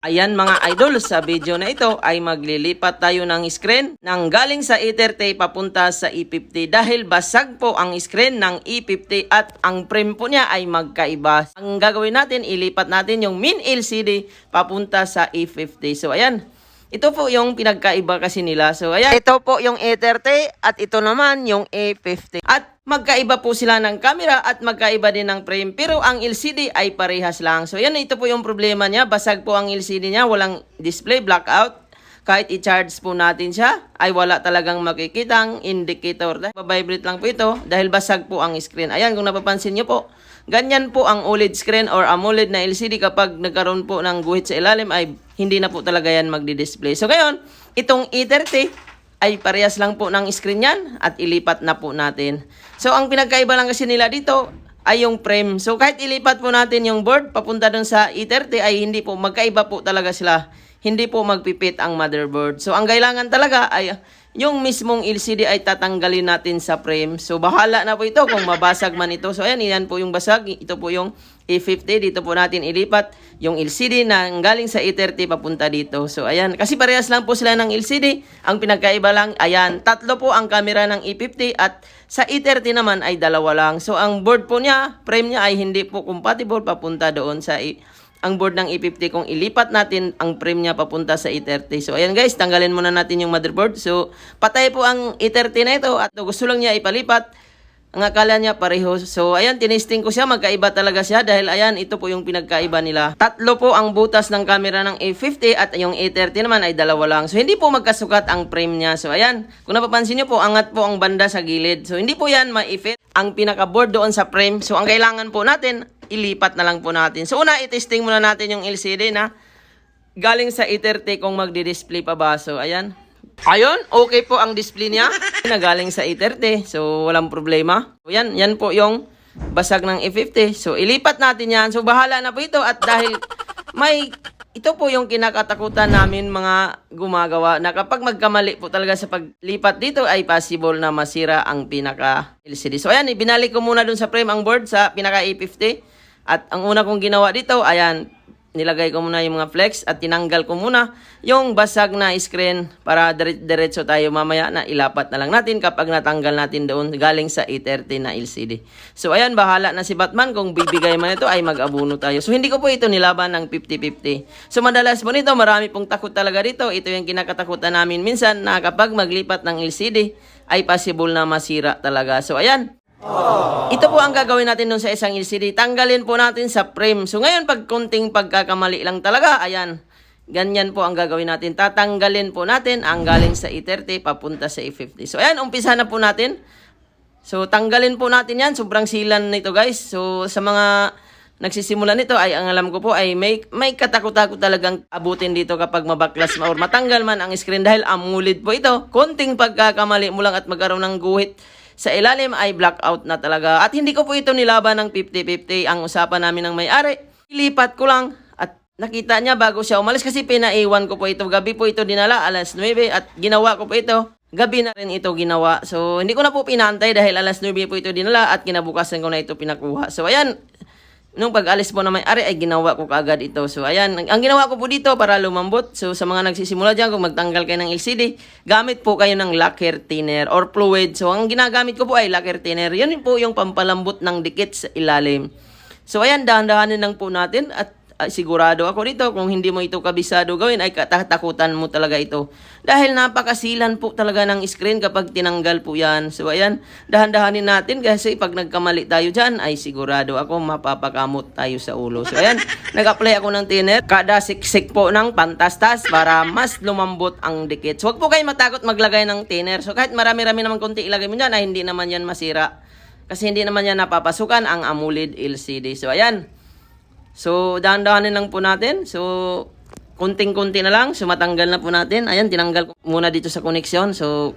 Ayan mga idol, sa video na ito ay maglilipat tayo ng screen ng galing sa E30 papunta sa E50 dahil basag po ang screen ng E50 at ang frame po niya ay magkaiba. Ang gagawin natin, ilipat natin yung min LCD papunta sa E50. So ayan, ito po yung pinagkaiba kasi nila. So ayan, ito po yung E30 at ito naman yung E50. At magkaiba po sila ng camera at magkaiba din ng frame. Pero ang LCD ay parehas lang. So yan, ito po yung problema niya. Basag po ang LCD niya. Walang display, blackout. Kahit i-charge po natin siya, ay wala talagang makikitang indicator. Babibrate lang po ito dahil basag po ang screen. Ayan, kung napapansin nyo po, ganyan po ang OLED screen or AMOLED na LCD kapag nagkaroon po ng guhit sa ilalim ay hindi na po talaga yan magdi-display. So ngayon, itong E30 ay parehas lang po ng screen yan at ilipat na po natin. So ang pinagkaiba lang kasi nila dito ay yung frame. So kahit ilipat po natin yung board papunta dun sa E30 ay hindi po magkaiba po talaga sila. Hindi po magpipit ang motherboard. So ang kailangan talaga ay yung mismong LCD ay tatanggalin natin sa frame. So bahala na po ito kung mabasag man ito. So ayan, yan po yung basag. Ito po yung E50. Dito po natin ilipat yung LCD na galing sa E30 papunta dito. So ayan, kasi parehas lang po sila ng LCD. Ang pinagkaiba lang, ayan, tatlo po ang camera ng E50 at sa E30 naman ay dalawa lang. So ang board po niya, frame niya ay hindi po compatible papunta doon sa E ang board ng E50 kung ilipat natin ang frame niya papunta sa E30. So ayan guys, tanggalin muna natin yung motherboard. So patay po ang E30 na ito at gusto lang niya ipalipat. Ang akala niya pareho. So ayan, tinesting ko siya. Magkaiba talaga siya dahil ayan, ito po yung pinagkaiba nila. Tatlo po ang butas ng camera ng A50 at yung A30 naman ay dalawa lang. So hindi po magkasukat ang frame niya. So ayan, kung napapansin niyo po, angat po ang banda sa gilid. So hindi po yan ma-fit ang pinaka-board doon sa frame. So ang kailangan po natin, ilipat na lang po natin. So una, itesting muna natin yung LCD na galing sa E30 kung magdi-display pa ba. So ayan. Ayun, okay po ang display niya na galing sa E30. So walang problema. So yan, yan po yung basag ng E50. So ilipat natin yan. So bahala na po ito at dahil may ito po yung kinakatakutan namin mga gumagawa na kapag magkamali po talaga sa paglipat dito ay possible na masira ang pinaka LCD. So ayan, ibinalik ko muna dun sa frame ang board sa pinaka E50. At ang una kong ginawa dito, ayan, nilagay ko muna yung mga flex at tinanggal ko muna yung basag na screen para dire- diretso tayo mamaya na ilapat na lang natin kapag natanggal natin doon galing sa E30 na LCD. So ayan, bahala na si Batman kung bibigay man ito ay mag-abuno tayo. So hindi ko po ito nilaban ng 50-50. So madalas po nito, marami pong takot talaga dito. Ito yung kinakatakutan namin minsan na kapag maglipat ng LCD ay possible na masira talaga. So ayan, ito po ang gagawin natin dun sa isang LCD. Tanggalin po natin sa frame. So ngayon, pag konting pagkakamali lang talaga, ayan, ganyan po ang gagawin natin. Tatanggalin po natin ang galing sa E30 papunta sa E50. So ayan, umpisa na po natin. So tanggalin po natin yan. Sobrang silan nito guys. So sa mga nagsisimula nito ay ang alam ko po ay may may katakot-takot talagang abutin dito kapag mabaklas ma- or matanggal man ang screen dahil AMOLED po ito. Konting pagkakamali mo lang at magkaroon ng guhit sa ilalim ay blackout na talaga. At hindi ko po ito nilaban ng 50-50. Ang usapan namin ng may-ari, ilipat ko lang at nakita niya bago siya umalis kasi pinaiwan ko po ito. Gabi po ito dinala, alas 9 at ginawa ko po ito. Gabi na rin ito ginawa. So, hindi ko na po pinantay dahil alas 9 po ito dinala at kinabukasan ko na ito pinakuha. So, ayan, Nung pag-alis po na may-ari ay ginawa ko kaagad ito. So ayan, ang, ginawa ko po dito para lumambot. So sa mga nagsisimula dyan, kung magtanggal kayo ng LCD, gamit po kayo ng lacquer thinner or fluid. So ang ginagamit ko po ay lacquer thinner. Yan po yung pampalambot ng dikit sa ilalim. So ayan, dahan-dahanin lang po natin at sigurado ako dito kung hindi mo ito kabisado gawin ay katatakutan mo talaga ito. Dahil napakasilan po talaga ng screen kapag tinanggal po yan. So ayan, dahan-dahanin natin kasi pag nagkamali tayo dyan ay sigurado ako mapapakamot tayo sa ulo. So ayan, nag-apply ako ng thinner. Kada siksik po ng pantastas para mas lumambot ang dikit. So huwag po kayo matakot maglagay ng thinner. So kahit marami-rami naman konti ilagay mo dyan ay hindi naman yan masira. Kasi hindi naman yan napapasukan ang AMOLED LCD. So ayan, So, dahan-dahanin lang po natin. So, kunting-kunti na lang. So, matanggal na po natin. Ayan, tinanggal ko muna dito sa koneksyon. So,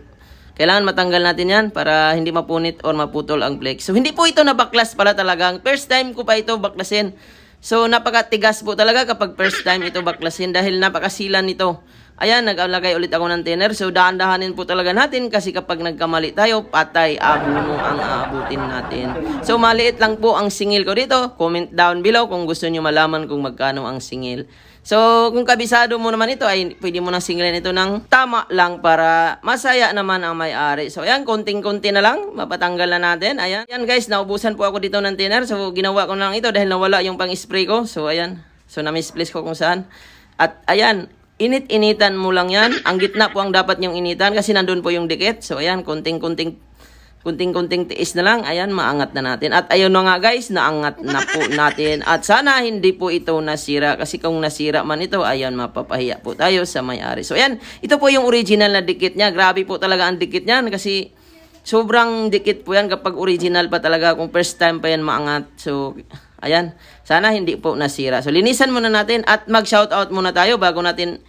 kailangan matanggal natin yan para hindi mapunit or maputol ang flex. So, hindi po ito nabaklas pala talagang. First time ko pa ito baklasin. So, napakatigas po talaga kapag first time ito baklasin dahil napakasilan nito. Ayan, naglagay ulit ako ng thinner. So, dahan-dahanin po talaga natin kasi kapag nagkamali tayo, patay, abuno ang aabutin natin. So, maliit lang po ang singil ko dito. Comment down below kung gusto nyo malaman kung magkano ang singil. So, kung kabisado mo naman ito, ay pwede mo nang singilin ito ng tama lang para masaya naman ang may-ari. So, ayan, konting-konti na lang, mapatanggal na natin. Ayan, ayan guys, naubusan po ako dito ng thinner. So, ginawa ko na lang ito dahil nawala yung pang-spray ko. So, ayan, so na-misplace ko kung saan. At ayan, init-initan mo lang yan. Ang gitna po ang dapat niyong initan kasi nandun po yung dikit. So, ayan, konting-konting kunting-kunting tiis na lang, ayan, maangat na natin. At ayun na nga guys, naangat na po natin. At sana hindi po ito nasira. Kasi kung nasira man ito, ayan, mapapahiya po tayo sa may-ari. So ayan, ito po yung original na dikit niya. Grabe po talaga ang dikit niyan kasi sobrang dikit po yan kapag original pa talaga. Kung first time pa yan maangat. So, ayan, sana hindi po nasira. So linisan muna natin at mag-shoutout muna tayo bago natin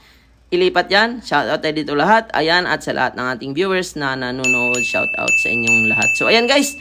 ilipat yan. Shoutout tayo dito lahat. Ayan, at sa lahat ng ating viewers na nanonood, shoutout sa inyong lahat. So, ayan guys.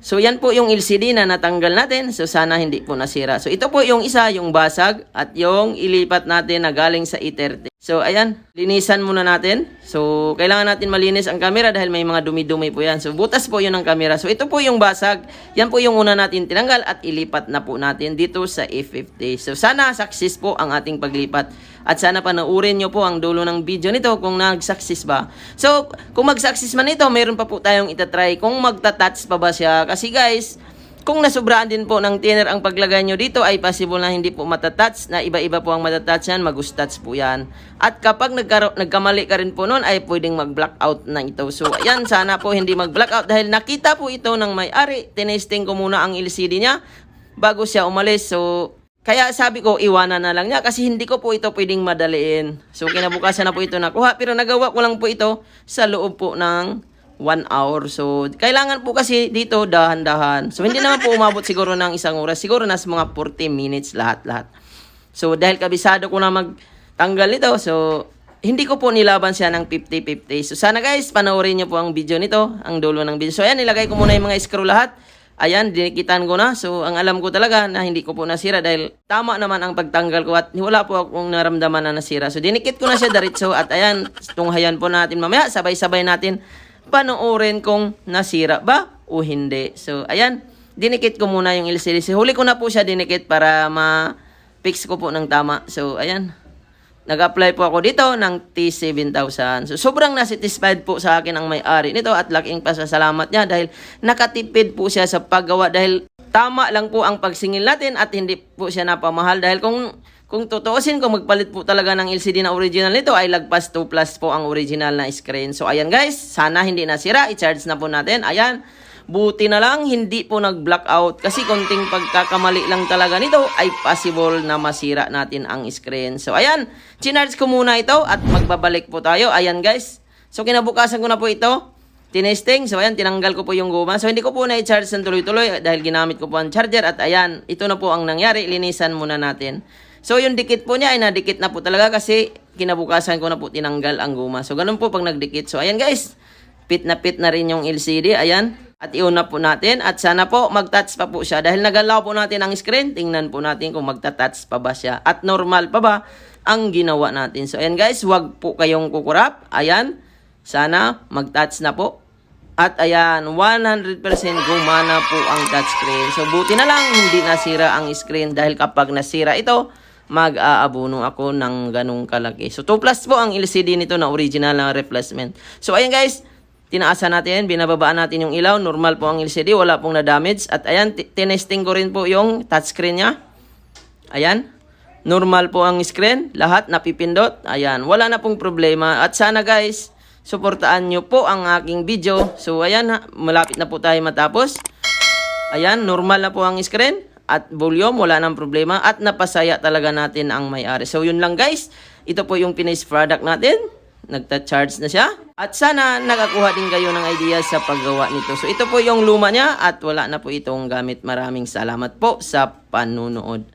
So, yan po yung LCD na natanggal natin. So, sana hindi po nasira. So, ito po yung isa, yung basag. At yung ilipat natin na galing sa E30. So, ayan. Linisan muna natin. So, kailangan natin malinis ang camera dahil may mga dumi-dumi po yan. So, butas po yun ang camera. So, ito po yung basag. Yan po yung una natin tinanggal at ilipat na po natin dito sa E50. So, sana success po ang ating paglipat. At sana panoorin nyo po ang dulo ng video nito kung nag-success ba. So, kung mag-success man ito, meron pa po tayong itatry kung magta-touch pa ba siya. Kasi guys, kung nasubraan din po ng thinner ang paglagay nyo dito, ay possible na hindi po matatouch, na iba-iba po ang matatouch yan, mag-touch po yan. At kapag nagkaro- nagkamali ka rin po noon, ay pwedeng mag-blackout na ito. So, ayan, sana po hindi mag-blackout dahil nakita po ito ng may-ari. Tinesting ko muna ang LCD niya bago siya umalis. So, kaya sabi ko, iwanan na lang niya kasi hindi ko po ito pwedeng madaliin. So, kinabukasan na po ito nakuha. Pero nagawa ko lang po ito sa loob po ng one hour. So, kailangan po kasi dito dahan-dahan. So, hindi naman po umabot siguro ng isang oras. Siguro nas mga 40 minutes lahat-lahat. So, dahil kabisado ko na magtanggal nito, so, hindi ko po nilaban siya ng 50-50. So, sana guys, panoorin niyo po ang video nito, ang dulo ng video. So, ayan, nilagay ko muna yung mga screw lahat. Ayan, dinikitan ko na. So, ang alam ko talaga na hindi ko po nasira dahil tama naman ang pagtanggal ko at wala po akong naramdaman na nasira. So, dinikit ko na siya diretso at ayan, tunghayan po natin mamaya. Sabay-sabay natin panoorin kung nasira ba o hindi. So, ayan, dinikit ko muna yung LCD. So, huli ko na po siya dinikit para ma-fix ko po ng tama. So, ayan. Nag-apply po ako dito ng T7,000. So, sobrang nasatisfied po sa akin ang may-ari nito at laking pasasalamat niya dahil nakatipid po siya sa paggawa dahil tama lang po ang pagsingil natin at hindi po siya napamahal dahil kung kung tutuusin kung magpalit po talaga ng LCD na original nito ay lagpas 2 plus po ang original na screen. So ayan guys, sana hindi nasira, i-charge na po natin. Ayan, buti na lang hindi po nag-blackout kasi konting pagkakamali lang talaga nito ay possible na masira natin ang screen. So ayan, chinarge ko muna ito at magbabalik po tayo. Ayan guys, so kinabukasan ko na po ito. Tinesting, so ayan, tinanggal ko po yung guma. So hindi ko po na-charge ng tuloy-tuloy dahil ginamit ko po ang charger at ayan, ito na po ang nangyari. Linisan muna natin. So yung dikit po niya ay nadikit na po talaga kasi kinabukasan ko na po tinanggal ang guma. So ganun po pag nagdikit. So ayan guys, pit na pit na rin yung LCD. Ayan. At iuna po natin. At sana po mag-touch pa po siya. Dahil nagalaw po natin ang screen, tingnan po natin kung magta-touch pa ba siya. At normal pa ba ang ginawa natin. So ayan guys, wag po kayong kukurap. Ayan. Sana mag-touch na po. At ayan, 100% gumana po ang touchscreen. So buti na lang hindi nasira ang screen dahil kapag nasira ito, mag-aabuno ako ng ganong kalaki. So 2 plus po ang LCD nito na original na replacement. So ayan guys, tinaasan natin, binababaan natin yung ilaw. Normal po ang LCD, wala pong na-damage. At ayan, ti- tinesting ko rin po yung touchscreen niya. Ayan. Normal po ang screen. Lahat napipindot. Ayan. Wala na pong problema. At sana guys, suportaan nyo po ang aking video. So ayan, malapit na po tayo matapos. Ayan, normal na po ang screen. At volume, wala nang problema. At napasaya talaga natin ang may-ari. So yun lang guys. Ito po yung finished product natin. Nagta-charge na siya. At sana nakakuha din kayo ng idea sa paggawa nito. So ito po yung luma niya at wala na po itong gamit. Maraming salamat po sa panunood.